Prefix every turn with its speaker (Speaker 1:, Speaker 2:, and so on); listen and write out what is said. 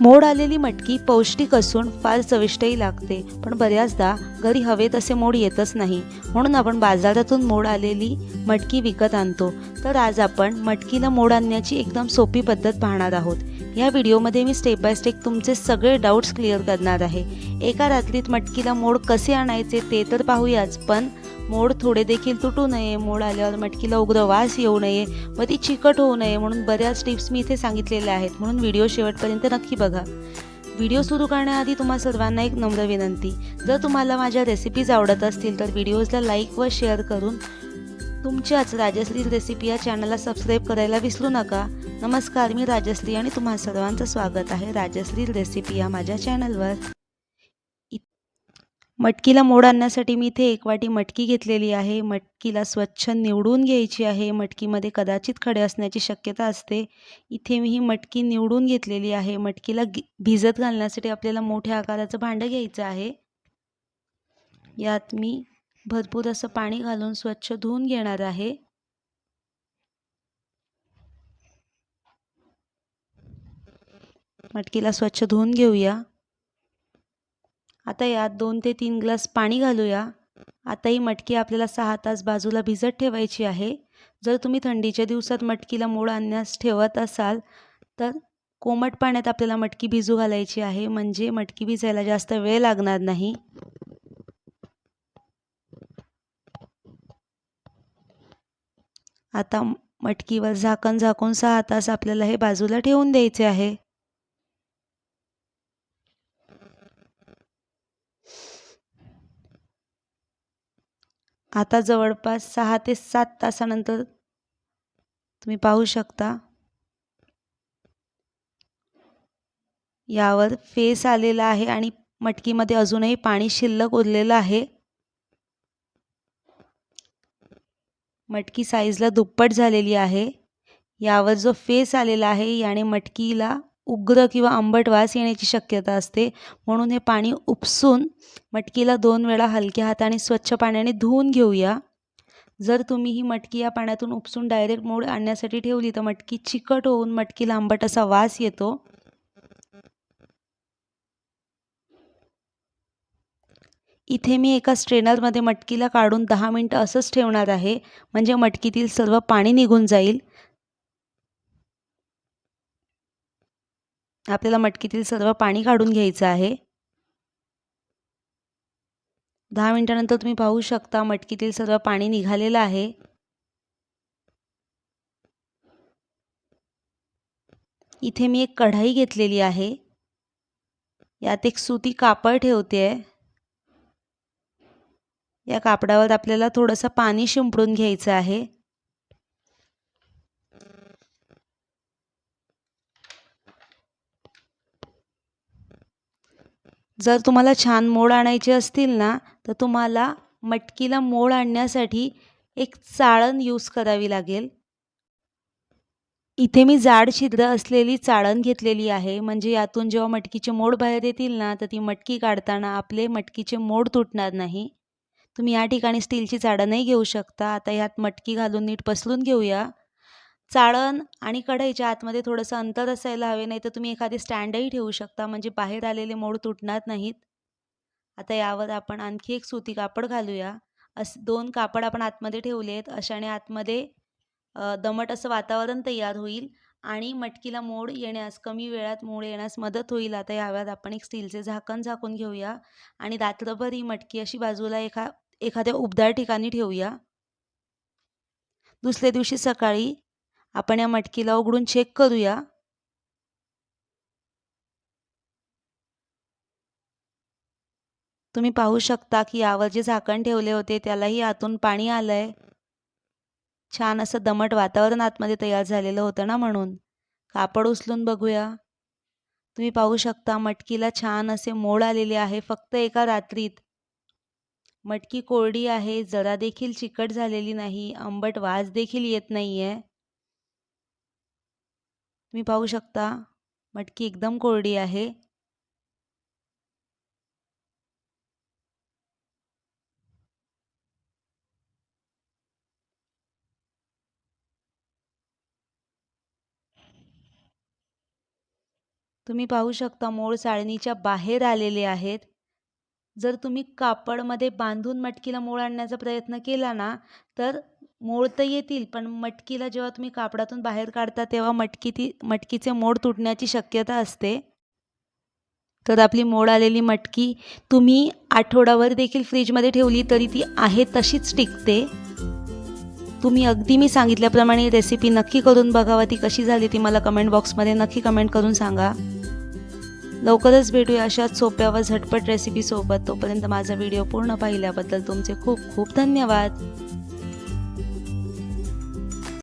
Speaker 1: मोड आलेली मटकी पौष्टिक असून फार चविष्टही लागते पण बऱ्याचदा घरी हवे तसे मोड येतच नाही. म्हणून आपण बाजारातून मोड आलेली मटकी विकत आणतो. तर आज आपण मटकीला मोड आणण्याची एकदम सोपी पद्धत पाहणार आहोत. या व्हिडिओमध्ये मी स्टेप बाय स्टेप तुमचे सगळे डाऊट्स क्लिअर करणार आहे. एका रात्रीत मटकीला मोड कसे आणायचे ते तर पाहूयाच पण मोड थोडे देखील तुटू नये मोड आल्यावर मटकीला उग्र वास येऊ नये व ती चिकट होऊ नये म्हणून बऱ्याच टिप्स मी इथे सांगितलेल्या आहेत. म्हणून व्हिडिओ शेवटपर्यंत नक्की बघा. व्हिडिओ सुरू करण्याआधी तुम्हा सर्वांना एक नम्र विनंती. जर तुम्हाला माझ्या रेसिपीज आवडत असतील तर व्हिडिओजला लाईक व शेअर करून तुमच्याच राजश्री रेसिपी या चॅनलला सबस्क्राईब करायला विसरू नका. नमस्कार मी राजश्री आणि तुम्हा सर्वांचं स्वागत आहे राजश्री रेसिपी या माझ्या चॅनलवर मटकीला मोड आणण्यासाठी मी इथे एक वाटी मटकी घेतलेली आहे. मटकीला स्वच्छ निवडून घ्यायची आहे. मटकीमध्ये कदाचित खडे असण्याची शक्यता असते. इथे मी ही मटकी निवडून घेतलेली आहे. मटकीला गि भिजत घालण्यासाठी आपल्याला मोठ्या आकाराचं भांडं घ्यायचं आहे. यात मी भरपूर असं पाणी घालून स्वच्छ धुवून घेणार आहे. मटकीला स्वच्छ धुवून घेऊया. आता यात दोन ते तीन ग्लास पाणी घालूया. आता ही मटकी आपल्याला सहा तास बाजूला भिजत ठेवायची आहे. जर तुम्ही थंडीच्या दिवसात मटकीला मोड आणण्यास ठेवत असाल तर कोमट पाण्यात आपल्याला मटकी भिजू घालायची आहे. म्हणजे मटकी भिजायला जास्त वेळ लागणार नाही. आता मटकीवर झाकण झाकून सहा तास आपल्याला हे बाजूला ठेवून द्यायचे आहे. आता जवळपास सहा ते सात तासानंतर तुम्ही पाहू शकता. यावर फेस आलेला आहे आणि मटकीमध्ये अजूनही पाणी शिल्लक उरलेलं आहे. मटकी साईजला दुप्पट झालेली आहे. यावर जो फेस आलेला आहे याने मटकीला उग्र किंवा आंबट वास येण्याची शक्यता असते. म्हणून हे पाणी उपसून मटकीला दोन वेळा हलक्या हाताने स्वच्छ पाण्याने धुवून घेऊया. जर तुम्ही ही मटकी या पाण्यातून उपसून डायरेक्ट मोड आणण्यासाठी ठेवली तर मटकी चिकट होऊन मटकीला आंबट असा वास येतो. इथे मी एका स्ट्रेनरमध्ये मटकीला काढून दहा मिनटं असंच ठेवणार आहे. म्हणजे मटकीतील सर्व पाणी निघून जाईल. आपल्याला मटकीतील सर्व पाणी काढून घ्यायचं आहे. दहा मिनटानंतर तुम्ही पाहू शकता मटकीतील सर्व पाणी निघालेलं आहे. इथे मी एक कढाई घेतलेली आहे. यात एक सुती कापड ठेवते. आहे या कापडावर आपल्याला थोडंसं पाणी शिंपडून घ्यायचं आहे. जर तुम्हाला छान मोड आणायचे असतील ना तर तुम्हाला मटकीला मोड आणण्यासाठी एक चाळण यूज करावी लागेल. इथे मी जाड छिद्र असलेली चाळण घेतलेली आहे. म्हणजे यातून जेव्हा मटकीचे मोड बाहेर येतील ना तर ती मटकी काढताना आपले मटकीचे मोड तुटणार नाही. तुम्ही या ठिकाणी स्टीलची चाळणही घेऊ शकता. आता यात मटकी घालून नीट पसरून घेऊया. चाळण आणि कढईच्या आतमध्ये थोडंसं अंतर असायला हवे नाही तर तुम्ही एखादी स्टँडही ठेवू शकता म्हणजे बाहेर आलेले मोड तुटणार नाहीत. आता यावर आपण आणखी एक सुती कापड घालूया. अस दोन कापड आपण आतमध्ये ठेवले आहेत अशाने आतमध्ये दमट असं वातावरण तयार होईल आणि मटकीला मोड येण्यास कमी वेळात मोड येण्यास मदत होईल. आता यावर आपण एक स्टीलचे झाकण झाकून घेऊया आणि रात्रभर ही मटकी अशी बाजूला एका एखाद्या उबदार ठिकाणी ठेवूया. दुसऱ्या दिवशी सकाळी आपण या मटकीला उघडून चेक करूया. तुम्ही पाहू शकता की यावर जे झाकण ठेवले होते त्यालाही आतून पाणी आलं आहे छान असं दमट वातावरण आतमध्ये तयार झालेलं होतं ना म्हणून. कापड उचलून बघूया. तुम्ही पाहू शकता मटकीला छान असे मोड आलेले आहे फक्त एका रात्रीत. मटकी कोरडी आहे जरा देखील चिकट झालेली नाही आंबट वास देखील येत नाही आहे तुम्ही पाहू शकता मटकी एकदम कोरडी आहे. तुम्ही पाहू शकता मोड चाळणीच्या बाहेर आलेले आहेत. जर तुम्ही कापडमध्ये बांधून मटकीला मोड आणण्याचा प्रयत्न केला ना तर मोड तर येतील पण मटकीला जेव्हा तुम्ही कापडातून बाहेर काढता तेव्हा मटकी ती मटकीचे मोड तुटण्याची शक्यता असते. तर आपली मोड आलेली मटकी तुम्ही आठवडावर देखील फ्रीजमध्ये ठेवली तरी ती आहे तशीच टिकते. तुम्ही अगदी मी सांगितल्याप्रमाणे रेसिपी नक्की करून बघावा ती कशी झाली ती मला कमेंट बॉक्समध्ये नक्की कमेंट करून सांगा. लवकरच भेटूया अशाच सोप्या व झटपट रेसिपीसोबत तोपर्यंत माझा व्हिडिओ पूर्ण पाहिल्याबद्दल तुमचे खूप खूप धन्यवाद.